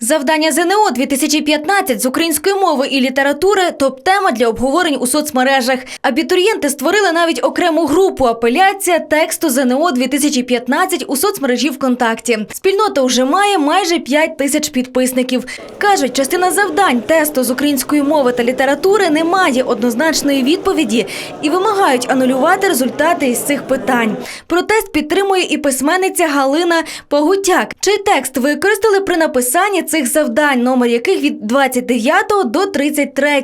Завдання ЗНО 2015 з української мови і літератури топ-тема для обговорень у соцмережах. Абітурієнти створили навіть окрему групу апеляція тексту ЗНО 2015 у соцмережі ВКонтакті. Спільнота вже має майже 5 тисяч підписників. Кажуть, частина завдань тесту з української мови та літератури не має однозначної відповіді і вимагають анулювати результати із цих питань. Протест підтримує і письменниця Галина Погутяк, чий текст використали при написанні цих завдань, номер яких від 29 до 33.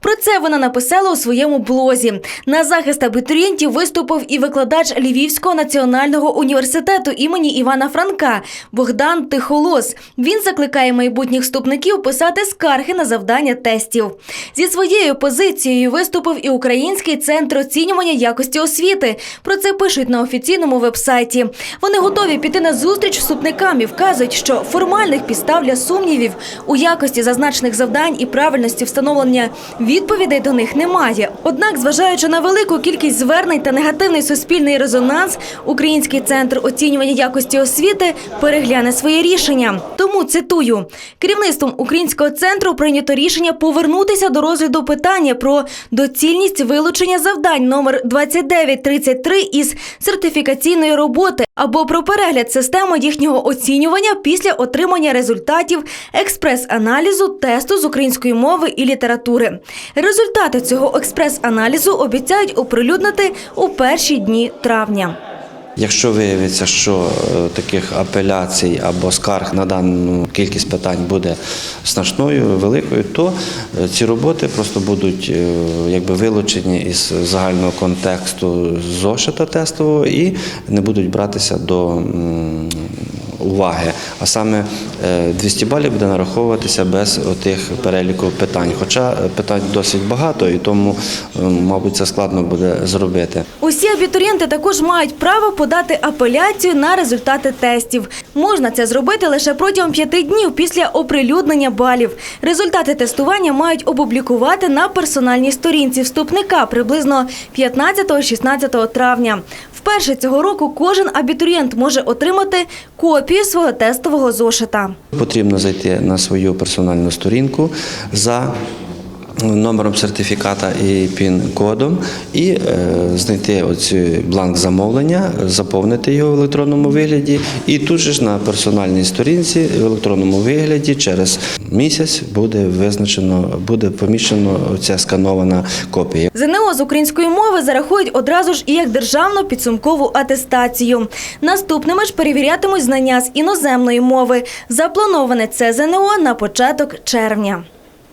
Про це вона написала у своєму блозі. На захист абітурієнтів виступив і викладач Львівського національного університету імені Івана Франка Богдан Тихолос. Він закликає майбутніх вступників писати скарги на завдання тестів. Зі своєю позицією виступив і Український центр оцінювання якості освіти. Про це пишуть на офіційному вебсайті. Вони готові піти на зустріч вступникам і вказують, що формальних підстав для сумнівів у якості зазначених завдань і правильності встановлення відповідей до них немає. Однак, зважаючи на велику кількість звернень та негативний суспільний резонанс, Український центр оцінювання якості освіти перегляне своє рішення. Тому цитую: керівництвом українського центру прийнято рішення повернутися до розгляду питання про доцільність вилучення завдань номер 2933 із сертифікаційної роботи або про перегляд системи їхнього оцінювання після отримання результатів експрес-аналізу тесту з української мови і літератури. Результати цього експрес-аналізу обіцяють оприлюднити у перші дні травня. Якщо виявиться, що е, таких апеляцій або скарг на дану кількість питань буде значною, великою, то е, ці роботи просто будуть е, якби вилучені із загального контексту зошита тестового і не будуть братися до уваги. А саме е, 200 балів буде нараховуватися без отих переліку питань. Хоча е, питань досить багато, і тому, е, мабуть, це складно буде зробити. Усі абітурієнти також мають право подати апеляцію на результати тестів. Можна це зробити лише протягом п'яти днів після оприлюднення балів. Результати тестування мають опублікувати на персональній сторінці вступника приблизно 15-16 травня. Вперше цього року кожен абітурієнт може отримати копію свого тестового зошита. Потрібно зайти на свою персональну сторінку за номером сертифіката і пін-кодом і е, знайти оцей бланк замовлення, заповнити його в електронному вигляді, і тут же ж на персональній сторінці в електронному вигляді через місяць буде визначено, буде поміщено ця сканована копія. ЗНО з української мови зарахують одразу ж і як державну підсумкову атестацію. Наступними ж перевірятимуть знання з іноземної мови. Заплановане це ЗНО на початок червня.